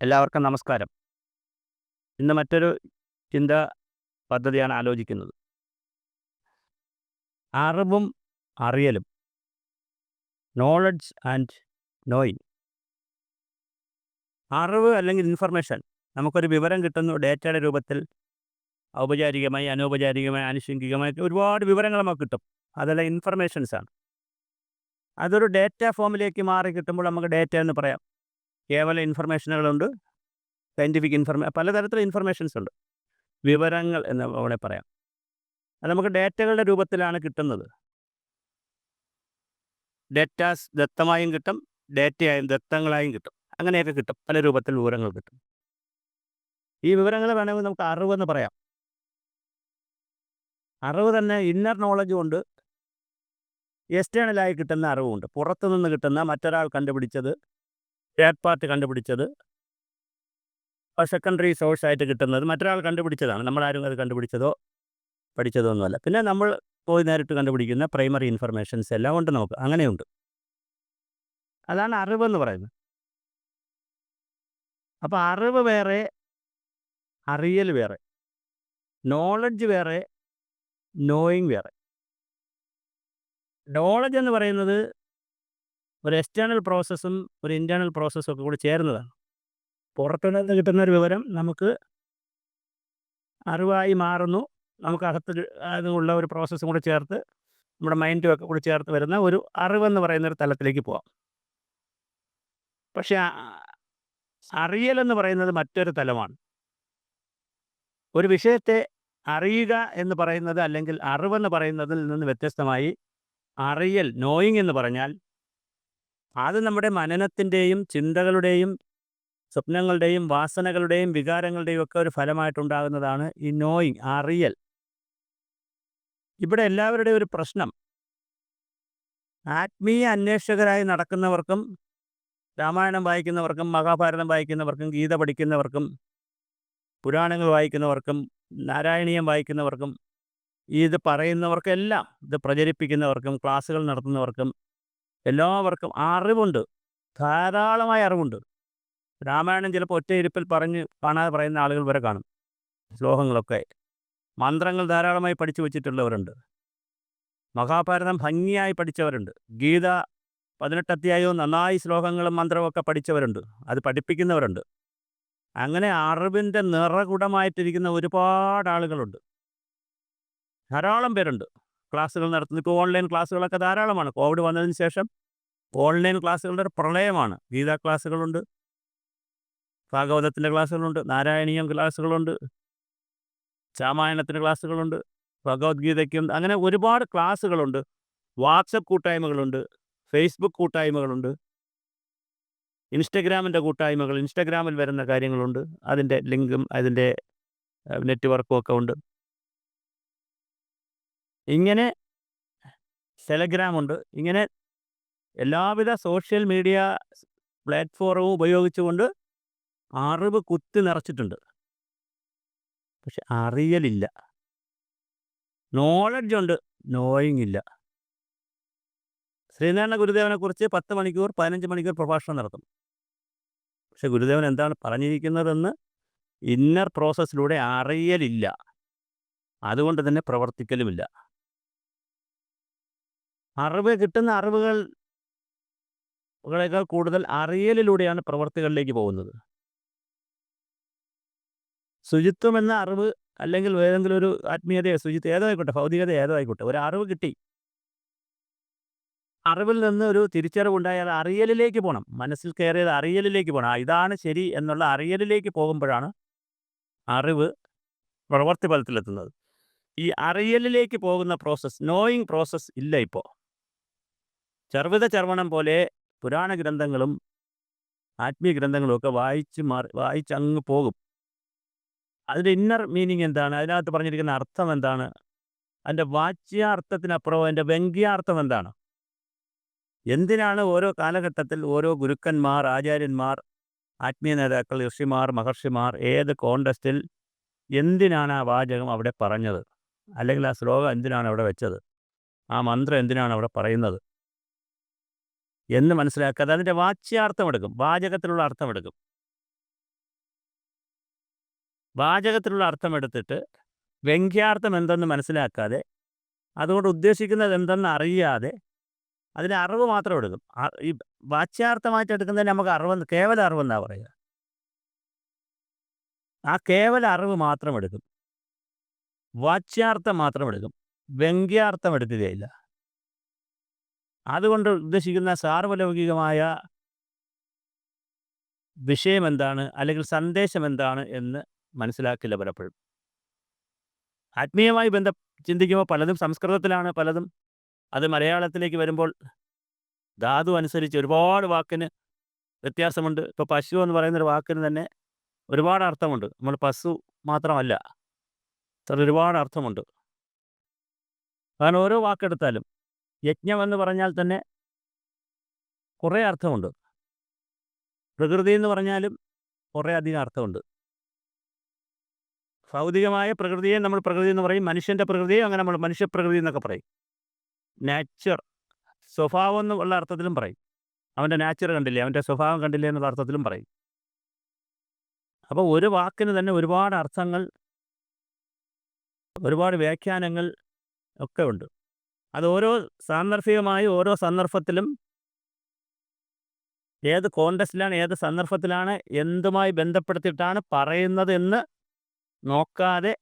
എല്ലാവർക്കും നമസ്കാരം. ഇന്ന് മറ്റൊരു ചിന്ത പദ്ധതിയാണ് ആലോചിക്കുന്നത്. അറിവും അറിയലും. നോളജ് ആൻഡ് നോയിങ് അറിവ് അല്ലെങ്കിൽ ഇൻഫർമേഷൻ നമുക്കൊരു വിവരം കിട്ടുന്നു ഡേറ്റയുടെ രൂപത്തിൽ ഔപചാരികമായി അനൗപചാരികമായി ആനുഷംഗികമായി ഒരുപാട് വിവരങ്ങൾ നമുക്ക് കിട്ടും. അതെല്ലാം ഇൻഫർമേഷൻസാണ് അതൊരു ഡേറ്റ ഫോമിലേക്ക് മാറി കിട്ടുമ്പോൾ നമുക്ക് ഡേറ്റ എന്ന് പറയാം. കേവല ഇൻഫർമേഷനുകളുണ്ട് സയന്റിഫിക് ഇൻഫർമേ പലതരത്തിലുള്ള ഇൻഫർമേഷൻസ് ഉണ്ട്. വിവരങ്ങൾ എന്ന് അവിടെ പറയാം. അത് നമുക്ക് ഡേറ്റകളുടെ രൂപത്തിലാണ് കിട്ടുന്നത്. ഡേറ്റാസ് ദത്തമായും കിട്ടും ഡേറ്റയായും ദത്തങ്ങളായും കിട്ടും. അങ്ങനെയൊക്കെ കിട്ടും. പല രൂപത്തിൽ വിവരങ്ങൾ കിട്ടും. ഈ വിവരങ്ങൾ വേണമെങ്കിൽ നമുക്ക് അറിവെന്ന് പറയാം. അറിവ് തന്നെ ഇന്നർ നോളജും ഉണ്ട് എക്സ്റ്റേണലായി കിട്ടുന്ന അറിവുമുണ്ട് പുറത്തുനിന്ന് കിട്ടുന്ന മറ്റൊരാൾ കണ്ടുപിടിച്ചത് തേർഡ് പാർട്ടി കണ്ടുപിടിച്ചത് സെക്കൻഡറി സോഴ്സ് ആയിട്ട് കിട്ടുന്നത് മറ്റൊരാൾ കണ്ടുപിടിച്ചതാണ്. നമ്മളാരും അത് കണ്ടുപിടിച്ചതോ പഠിച്ചതോ ഒന്നുമല്ല പിന്നെ നമ്മൾ പോയി നേരിട്ട് കണ്ടുപിടിക്കുന്ന പ്രൈമറി ഇൻഫർമേഷൻസ് എല്ലാം ഉണ്ട് നമുക്ക്. അങ്ങനെയുണ്ട്. അതാണ് അറിവെന്ന് പറയുന്നത്. അപ്പോൾ അറിവ് വേറെ അറിയൽ വേറെ നോളജ് വേറെ നോയിങ് വേറെ. നോളജ് എന്ന് പറയുന്നത് ഒരു എക്സ്റ്റേണൽ പ്രോസസ്സും ഒരു ഇന്റേർണൽ പ്രോസസ്സും ഒക്കെ കൂടി ചേരുന്നതാണ്. പുറത്തുനിന്ന് കിട്ടുന്ന ഒരു വിവരം നമുക്ക് അറിവായി മാറുന്നു. നമുക്ക് അകത്ത് അതിനുള്ള ഒരു പ്രോസസ്സും കൂടി ചേർത്ത് നമ്മുടെ മൈൻഡും ഒക്കെ കൂടി ചേർത്ത് വരുന്ന ഒരു അറിവെന്ന് പറയുന്ന ഒരു തലത്തിലേക്ക് പോവാം. പക്ഷേ അറിയലെന്ന് പറയുന്നത് മറ്റൊരു തലമാണ്. ഒരു വിഷയത്തെ അറിയുക എന്ന് പറയുന്നത് അല്ലെങ്കിൽ അറിവെന്ന് പറയുന്നതിൽ നിന്ന് വ്യത്യസ്തമായി അറിയൽ നോയിങ് എന്ന് പറഞ്ഞാൽ അത് നമ്മുടെ മനനത്തിന്റെയും ചിന്തകളുടെയും സ്വപ്നങ്ങളുടെയും വാസനകളുടെയും വികാരങ്ങളുടെയും ഒക്കെ ഒരു ഫലമായിട്ടുണ്ടാകുന്നതാണ് ഈ നോയിങ് അറിയൽ ഇവിടെ എല്ലാവരുടെയും ഒരു പ്രശ്നം. ആത്മീയ അന്വേഷകരായി നടക്കുന്നവർക്കും രാമായണം വായിക്കുന്നവർക്കും മഹാഭാരതം വായിക്കുന്നവർക്കും ഗീത പഠിക്കുന്നവർക്കും പുരാണങ്ങൾ വായിക്കുന്നവർക്കും നാരായണീയം വായിക്കുന്നവർക്കും ഇത് പറയുന്നവർക്കെല്ലാം ഇത് പ്രചരിപ്പിക്കുന്നവർക്കും ക്ലാസ്സുകൾ നടത്തുന്നവർക്കും എല്ലാവർക്കും അറിവുണ്ട്. ധാരാളമായ അറിവുണ്ട്. രാമായണം ചിലപ്പോൾ ഒറ്റ ഇരിപ്പിൽ പറഞ്ഞ് കാണാതെ പറയുന്ന ആളുകൾ വരെ കാണും. ശ്ലോകങ്ങളൊക്കെ. മന്ത്രങ്ങൾ ധാരാളമായി പഠിച്ചു വച്ചിട്ടുള്ളവരുണ്ട്. മഹാഭാരതം ഭംഗിയായി പഠിച്ചവരുണ്ട്. ഗീത പതിനെട്ട് അധ്യായവും നന്നായി ശ്ലോകങ്ങളും മന്ത്രമൊക്കെ പഠിച്ചവരുണ്ട്. അത് പഠിപ്പിക്കുന്നവരുണ്ട്. അങ്ങനെ അറിവിന്റെ നിറകുടമായിട്ടിരിക്കുന്ന ഒരുപാട് ആളുകളുണ്ട് ധാരാളം പേരുണ്ട്. ക്ലാസ്സുകൾ നടത്തുന്നു ഇപ്പോൾ ഓൺലൈൻ ക്ലാസ്സുകളൊക്കെ ധാരാളമാണ്. കോവിഡ് വന്നതിന് ശേഷം ഓൺലൈൻ ക്ലാസ്സുകളുടെ ഒരു പ്രളയമാണ്. ഗീതാ ക്ലാസ്സുകളുണ്ട്. ഭാഗവതത്തിന്റെ ക്ലാസ്സുകളുണ്ട്. നാരായണീയം ക്ലാസ്സുകളുണ്ട്. രാമായണത്തിന്റെ ക്ലാസ്സുകളുണ്ട്. ഭഗവത്ഗീതയ്ക്കും അങ്ങനെ ഒരുപാട് ക്ലാസ്സുകളുണ്ട്. വാട്സപ്പ് കൂട്ടായ്മകളുണ്ട്. ഫേസ്ബുക്ക് കൂട്ടായ്മകളുണ്ട്. ഇൻസ്റ്റഗ്രാമിന്റെ കൂട്ടായ്മകൾ ഇൻസ്റ്റഗ്രാമിൽ വരുന്ന കാര്യങ്ങളുണ്ട്. അതിന്റെ ലിങ്കും അതിന്റെ നെറ്റ്വർക്കും ഒക്കെ ഉണ്ട്. ഇങ്ങനെ ടെലഗ്രാം ഉണ്ട്. ഇങ്ങനെ എല്ലാവിധ സോഷ്യൽ മീഡിയ പ്ലാറ്റ്ഫോമും ഉപയോഗിച്ചുകൊണ്ട് അറിവ് കുത്തി നിറച്ചിട്ടുണ്ട്. പക്ഷെ അറിയലില്ല. നോളജ് ഉണ്ട്. നോയിങ് ഇല്ല. ശ്രീനാരായണ ഗുരുദേവനെ കുറിച്ച് പത്ത് മണിക്കൂർ പതിനഞ്ച് മണിക്കൂർ പ്രഭാഷണം നടത്തും. പക്ഷെ ഗുരുദേവൻ എന്താണ് പറഞ്ഞിരിക്കുന്നതെന്ന് ഇന്നർ പ്രോസസ്സിലൂടെ അറിയലില്ല. അതുകൊണ്ട് തന്നെ പ്രവർത്തിക്കലുമില്ല. അറിവ് കിട്ടുന്ന അറിവുകൾ കളേക്കാൾ കൂടുതൽ അറിയലിലൂടെയാണ് പ്രവർത്തികളിലേക്ക് പോകുന്നത്. ശുചിത്വം എന്ന അറിവ് അല്ലെങ്കിൽ ഏതെങ്കിലും ഒരു ആത്മീയതയോ ശുചിത്വം ഏതായിക്കോട്ടെ ഭൗതികത ഏതായിക്കോട്ടെ ഒരു അറിവ് കിട്ടി. അറിവിൽ നിന്ന് ഒരു തിരിച്ചറിവുണ്ടായാൽ അറിയലിലേക്ക് പോകണം മനസ്സിൽ കയറിയത് അറിയലിലേക്ക് പോകണം ഇതാണ് ശരി എന്നുള്ള അറിയലിലേക്ക് പോകുമ്പോഴാണ് അറിവ് പ്രവർത്തി ഫലത്തിലെത്തുന്നത്. ഈ അറിയലിലേക്ക് പോകുന്ന പ്രോസസ്സ് നോയിങ് പ്രോസസ്സ് ഇല്ല ഇപ്പോൾ ചർവിത ചർവണം പോലെ പുരാണ ഗ്രന്ഥങ്ങളും ആത്മീയ ഗ്രന്ഥങ്ങളും ഒക്കെ വായിച്ച് മാറി വായിച്ച് അങ്ങ് പോകും. അതിന്റെ ഇന്നർ മീനിങ് എന്താണ്? അതിനകത്ത് പറഞ്ഞിരിക്കുന്ന അർത്ഥം എന്താണ്? അതിന്റെ വാച്യാർത്ഥത്തിനപ്പുറം അതിന്റെ വ്യംഗ്യാർത്ഥം എന്താണ്? എന്തിനാണ് ഓരോ കാലഘട്ടത്തിൽ ഓരോ ഗുരുക്കന്മാർ ആചാര്യന്മാർ ആത്മീയ നേതാക്കൾ ഋഷിമാർ മഹർഷിമാർ ഏത് കോണ്ടസ്റ്റിൽ എന്തിനാണ് ആ വാചകം അവിടെ പറഞ്ഞത്? അല്ലെങ്കിൽ ആ ശ്ലോകം എന്തിനാണ് അവിടെ വെച്ചത്? ആ മന്ത്രം എന്തിനാണ് അവിടെ പറയുന്നത്? എന്ന് മനസ്സിലാക്കാതെ അതിന്റെ വാച്യാർത്ഥം എടുക്കും വാചകത്തിലുള്ള അർത്ഥം എടുക്കും വാചകത്തിലുള്ള അർത്ഥം എടുത്തിട്ട് വ്യംഗ്യാർത്ഥം എന്തെന്ന് മനസ്സിലാക്കാതെ അതുകൊണ്ട് ഉദ്ദേശിക്കുന്നത് എന്തെന്ന് അറിയാതെ അതിന് അറിവ് മാത്രം എടുക്കും. ഈ വാച്യാർത്ഥമായിട്ട് എടുക്കുന്നതിന് നമുക്ക് അറിവ് കേവല അറിവെന്നാണ് പറയുക. ആ കേവല അറിവ് മാത്രം എടുക്കും. വാച്യാർത്ഥം മാത്രം എടുക്കും. വ്യംഗ്യാർത്ഥം എടുക്കുകയില്ല. അതുകൊണ്ട് ഉദ്ദേശിക്കുന്ന സാർവലൗകികമായ വിഷയം എന്താണ് അല്ലെങ്കിൽ സന്ദേശം എന്താണ് എന്ന് മനസ്സിലാക്കില്ല പലപ്പോഴും. ആത്മീയമായി ബന്ധം ചിന്തിക്കുമ്പോൾ പലതും സംസ്കൃതത്തിലാണ് പലതും അത് മലയാളത്തിലേക്ക് വരുമ്പോൾ ധാതു അനുസരിച്ച് ഒരുപാട് വാക്കിന് വ്യത്യാസമുണ്ട്. ഇപ്പോൾ പശു എന്ന് പറയുന്ന ഒരു വാക്കിന് തന്നെ ഒരുപാട് അർത്ഥമുണ്ട്. നമ്മൾ പശു മാത്രമല്ല അതിൽ ഒരുപാട് അർത്ഥമുണ്ട്. കാരണം ഓരോ വാക്കെടുത്താലും യജ്ഞം എന്ന് പറഞ്ഞാൽ തന്നെ കുറേ അർത്ഥമുണ്ട്. പ്രകൃതി എന്ന് പറഞ്ഞാലും കുറേ അധികം അർത്ഥമുണ്ട്. ഭൗതികമായ പ്രകൃതിയെ നമ്മൾ പ്രകൃതി എന്ന് പറയും. മനുഷ്യന്റെ പ്രകൃതിയെ അങ്ങനെ നമ്മൾ മനുഷ്യപ്രകൃതി എന്നൊക്കെ പറയും. നാച്ചർ സ്വഭാവം എന്നുള്ള അർത്ഥത്തിലും പറയും. അവന്റെ നാച്ചർ കണ്ടില്ലേ? അവന്റെ സ്വഭാവം കണ്ടില്ലേ എന്നുള്ള അർത്ഥത്തിലും പറയും. അപ്പോൾ ഒരു വാക്കിന് തന്നെ ഒരുപാട് അർത്ഥങ്ങൾ ഒരുപാട് വ്യാഖ്യാനങ്ങൾ ഒക്കെ ഉണ്ട്. അത് ഓരോ സാന്ദർഭികമായി ഓരോ സന്ദർഭത്തിലും ഏത് കോണ്ടസ്റ്റിലാണ് ഏത് സന്ദർഭത്തിലാണ് എന്തുമായി ബന്ധപ്പെടുത്തിയിട്ടാണ് പറയുന്നത് എന്ന് നോക്കാതെ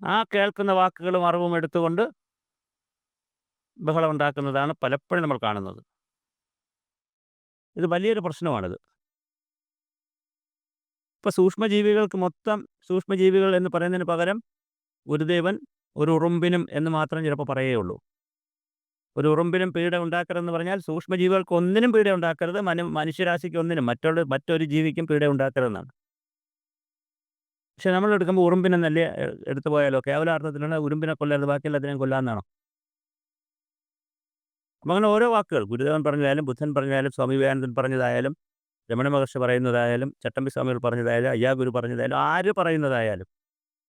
ആ കേൾക്കുന്ന വാക്കുകളും അറിവും എടുത്തുകൊണ്ട് ബഹളം ഉണ്ടാക്കുന്നതാണ് പലപ്പോഴും നമ്മൾ കാണുന്നത്. ഇത് വലിയൊരു പ്രശ്നമാണിത്. ഇപ്പം സൂക്ഷ്മജീവികൾക്ക് മൊത്തം സൂക്ഷ്മജീവികൾ എന്ന് പറയുന്നതിന് പകരം ഗുരുദേവൻ ഒരു ഉറുമ്പിനും എന്ന് മാത്രം ചിലപ്പോൾ പറയുകയുള്ളൂ. ഒരു ഉറുമ്പിനും പീഡ ഉണ്ടാക്കരുതെന്ന് പറഞ്ഞാൽ സൂക്ഷ്മജീവികൾക്ക് ഒന്നിനും പീഡ ഉണ്ടാക്കരുത് മനു മനുഷ്യരാശിക്ക് ഒന്നിനും മറ്റുള്ള മറ്റൊരു ജീവിക്കും പീഡ ഉണ്ടാക്കരുതെന്നാണ്. പക്ഷെ നമ്മൾ എടുക്കുമ്പോൾ ഉറുമ്പിനെന്നല്ലേ നല്ല എടുത്തു പോയാലോ? കേവലാർത്ഥത്തിലാണ് ഉറുമ്പിനെ കൊല്ലരുത് ബാക്കിയെല്ലാത്തിനെയും കൊല്ലാന്നാണോ അപ്പം അങ്ങനെ ഓരോ വാക്കുകൾ. ഗുരുദേവൻ പറഞ്ഞതായാലും ബുദ്ധൻ പറഞ്ഞതായാലും സ്വാമി വിവേകാനന്ദൻ പറഞ്ഞതായാലും രമണ മഹർഷി പറയുന്നതായാലും ചട്ടമ്പി സ്വാമികൾ പറഞ്ഞതായാലും അയ്യാ ഗുരു പറഞ്ഞതായാലും ആര് പറയുന്നതായാലും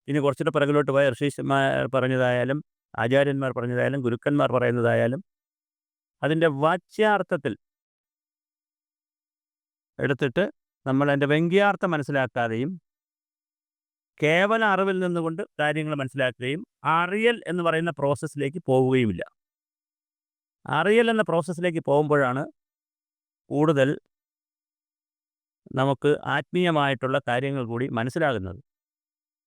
ഇനി കുറച്ചുകൂടെ പിറകിലോട്ട് പോയ ഋഷീശന്മാർ പറഞ്ഞതായാലും ആചാര്യന്മാർ പറഞ്ഞതായാലും ഗുരുക്കന്മാർ പറയുന്നതായാലും അതിന്റെ വാച്യാർത്ഥത്തിൽ എടുത്തിട്ട് നമ്മൾ അതിന്റെ വ്യംഗ്യാർത്ഥം മനസ്സിലാക്കാതെയും കേവല അറിവിൽ നിന്നുകൊണ്ട് കാര്യങ്ങൾ മനസ്സിലാക്കുകയും അറിയൽ എന്ന് പറയുന്ന പ്രോസസ്സിലേക്ക് പോവുകയുമില്ല. അറിയൽ എന്ന പ്രോസസ്സിലേക്ക് പോകുമ്പോഴാണ് കൂടുതൽ നമുക്ക് ആത്മീയമായിട്ടുള്ള കാര്യങ്ങൾ കൂടി മനസ്സിലാകുന്നത്.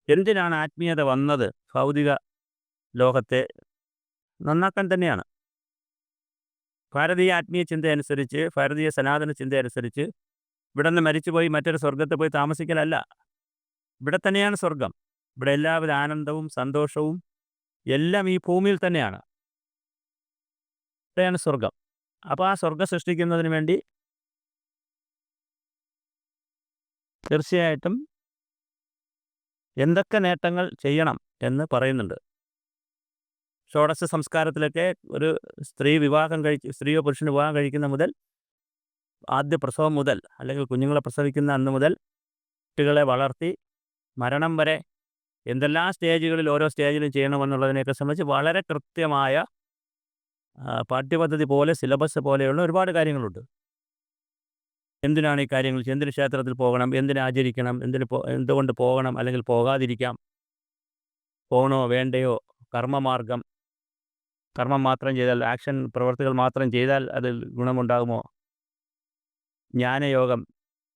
എന്തിനാണ് ആത്മീയത വന്നത്? ഭൗതിക ലോകത്തെ നന്നാക്കാൻ തന്നെയാണ്. ഭാരതീയ ആത്മീയ ചിന്ത അനുസരിച്ച് ഭാരതീയ സനാതന ചിന്ത അനുസരിച്ച് ഇവിടെ നിന്ന് മരിച്ചുപോയി മറ്റൊരു സ്വർഗത്തെ പോയി താമസിക്കലല്ല. ഇവിടെ തന്നെയാണ് സ്വർഗം ഇവിടെ എല്ലാവിധ ആനന്ദവും സന്തോഷവും എല്ലാം ഈ ഭൂമിയിൽ തന്നെയാണ്. ഇവിടെയാണ് സ്വർഗം അപ്പോൾ ആ സ്വർഗം സൃഷ്ടിക്കുന്നതിന് വേണ്ടി തീർച്ചയായിട്ടും എന്തൊക്കെ നേട്ടങ്ങൾ ചെയ്യണം എന്ന് പറയുന്നുണ്ട്. ഷോഡശ സംസ്കാരത്തിലൊക്കെ ഒരു സ്ത്രീ വിവാഹം കഴിച്ച് സ്ത്രീയോ പുരുഷന് വിവാഹം കഴിക്കുന്ന മുതൽ ആദ്യ പ്രസവം മുതൽ അല്ലെങ്കിൽ കുഞ്ഞുങ്ങളെ പ്രസവിക്കുന്ന അന്ന് മുതൽ കുട്ടികളെ വളർത്തി മരണം വരെ എന്തെല്ലാം സ്റ്റേജുകളിൽ ഓരോ സ്റ്റേജിലും ചെയ്യണമെന്നുള്ളതിനെയൊക്കെ സംബന്ധിച്ച് വളരെ കൃത്യമായ പാഠ്യപദ്ധതി പോലെ സിലബസ് പോലെയുള്ള ഒരുപാട് കാര്യങ്ങളുണ്ട്. എന്തിനാണ് ഈ കാര്യങ്ങൾ? എന്തിന് ക്ഷേത്രത്തിൽ പോകണം എന്തിന് ആചരിക്കണം എന്തിന് എന്തുകൊണ്ട് പോകണം അല്ലെങ്കിൽ പോകാതിരിക്കാം? പോകണോ വേണ്ടയോ? കർമ്മമാർഗം. കർമ്മം മാത്രം ചെയ്താൽ ആക്ഷൻ പ്രവർത്തികൾ മാത്രം ചെയ്താൽ അതിൽ ഗുണമുണ്ടാകുമോ? ജ്ഞാനയോഗം.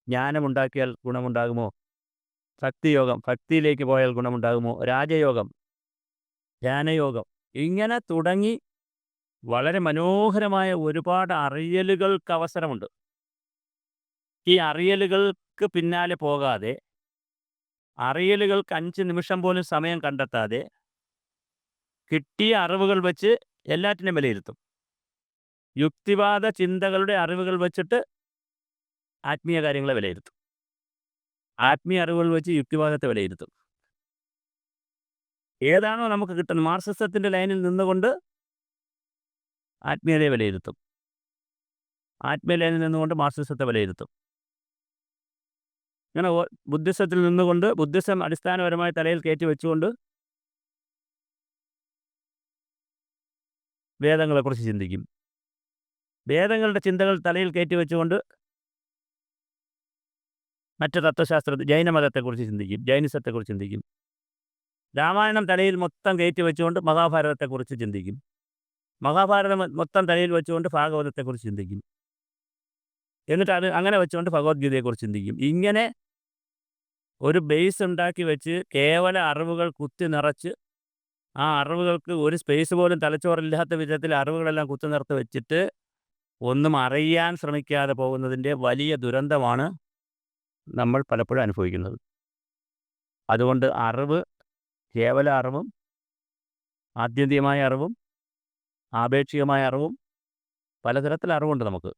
ജ്ഞാനമുണ്ടാക്കിയാൽ ഗുണമുണ്ടാകുമോ? ഭക്തിയോഗം. ഭക്തിയിലേക്ക് പോയാൽ ഗുണമുണ്ടാകുമോ? രാജയോഗം. ധ്യാനയോഗം. ഇങ്ങനെ തുടങ്ങി വളരെ മനോഹരമായ ഒരുപാട് അറിയലുകൾക്ക് അവസരമുണ്ട്. ഈ അറിയലുകൾക്ക് പിന്നാലെ പോകാതെ അറിയലുകൾക്ക് അഞ്ച് നിമിഷം പോലും സമയം കണ്ടെത്താതെ കിട്ടിയ അറിവുകൾ വെച്ച് എല്ലാറ്റിനും വിലയിരുത്തും. യുക്തിവാദ ചിന്തകളുടെ അറിവുകൾ വെച്ചിട്ട് ആത്മീയ കാര്യങ്ങളെ വിലയിരുത്തും. ആത്മീയ അറിവുകൾ വെച്ച് യുക്തിവാദത്തെ വിലയിരുത്തും. ഏതാണോ നമുക്ക് കിട്ടുന്നത് മാർസിസത്തിന്റെ ലൈനിൽ നിന്നുകൊണ്ട് ആത്മീയതയെ വിലയിരുത്തും. ആത്മീയ ലൈനിൽ നിന്നുകൊണ്ട് മാർസിസത്തെ വിലയിരുത്തും. ഇങ്ങനെ ബുദ്ധിസത്തിൽ നിന്നുകൊണ്ട് ബുദ്ധിസം അടിസ്ഥാനപരമായി തലയിൽ കയറ്റി വെച്ചുകൊണ്ട് വേദങ്ങളെക്കുറിച്ച് ചിന്തിക്കും. വേദങ്ങളുടെ ചിന്തകൾ തലയിൽ കയറ്റി വെച്ചുകൊണ്ട് മറ്റ് തത്വശാസ്ത്ര ജൈനമതത്തെക്കുറിച്ച് ചിന്തിക്കും ജൈനിസത്തെക്കുറിച്ച് ചിന്തിക്കും. രാമായണം തലയിൽ മൊത്തം കയറ്റി വെച്ചുകൊണ്ട് മഹാഭാരതത്തെക്കുറിച്ച് ചിന്തിക്കും. മഹാഭാരതം മൊത്തം തലയിൽ വെച്ചുകൊണ്ട് ഭാഗവതത്തെക്കുറിച്ച് ചിന്തിക്കും. എന്നിട്ട് അത് അങ്ങനെ വെച്ചുകൊണ്ട് ഭഗവത്ഗീതയെക്കുറിച്ച് ചിന്തിക്കും ഇങ്ങനെ ഒരു ബേസ് ഉണ്ടാക്കി വെച്ച് കേവല അറിവുകൾ കുത്തി നിറച്ച് ആ അറിവുകൾക്ക് ഒരു സ്പേസ് പോലും തലച്ചോറില്ലാത്ത വിധത്തിൽ അറിവുകളെല്ലാം കുത്തി നിർത്തി വെച്ചിട്ട് ഒന്നും അറിയാൻ ശ്രമിക്കാതെ പോകുന്നതിന്റെ വലിയ ദുരന്തമാണ് നമ്മൾ പലപ്പോഴും അനുഭവിക്കുന്നത്. അതുകൊണ്ട് അറിവ് കേവല അറിവും ആത്യന്തികമായ അറിവും ആപേക്ഷികമായ അറിവും പലതരത്തിൽ അറിവുണ്ട് നമുക്ക്.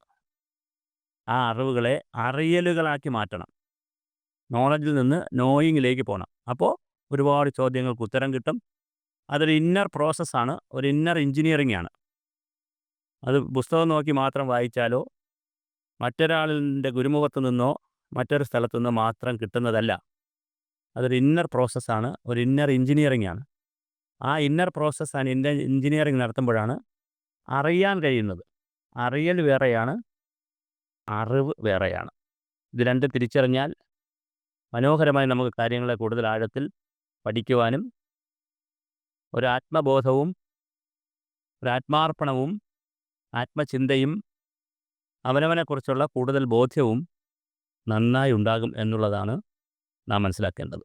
ആ അറിവുകളെ അറിയലുകളാക്കി മാറ്റണം. നോളജിൽ നിന്ന് നോയിങ്ങിലേക്ക് പോകണം അപ്പോൾ ഒരുപാട് ചോദ്യങ്ങൾക്ക് ഉത്തരം കിട്ടും. അതൊരു ഇന്നർ പ്രോസസ്സാണ് ഒരു ഇന്നർ എഞ്ചിനീയറിംഗ് ആണ്. അത് പുസ്തകം നോക്കി മാത്രം വായിച്ചാലോ മറ്റൊരാളിന്റെ ഗുരുമുഖത്ത് നിന്നോ മറ്റൊരു സ്ഥലത്തു നിന്നോ മാത്രം കിട്ടുന്നതല്ല. അതൊരു ഇന്നർ പ്രോസസ്സാണ് ഒരു ഇന്നർ എഞ്ചിനീയറിംഗ് ആണ്. ആ ഇന്നർ പ്രോസസ്സാണ് ഇന്നർ എഞ്ചിനീയറിംഗ് നടത്തുമ്പോഴാണ് അറിയാൻ കഴിയുന്നത്. അറിയൽ വേറെയാണ്. അറിവ് വേറെയാണ്. ഇത് രണ്ട് തിരിച്ചറിഞ്ഞാൽ മനോഹരമായി നമുക്ക് കാര്യങ്ങളെ കൂടുതൽ ആഴത്തിൽ പഠിക്കുവാനും ഒരാത്മബോധവും ഒരാത്മാർപ്പണവും ഒരു ആത്മചിന്തയും അവനവനെക്കുറിച്ചുള്ള കൂടുതൽ ബോധ്യവും നന്നായി ഉണ്ടാകും എന്നുള്ളതാണ് നാം മനസ്സിലാക്കേണ്ടത്.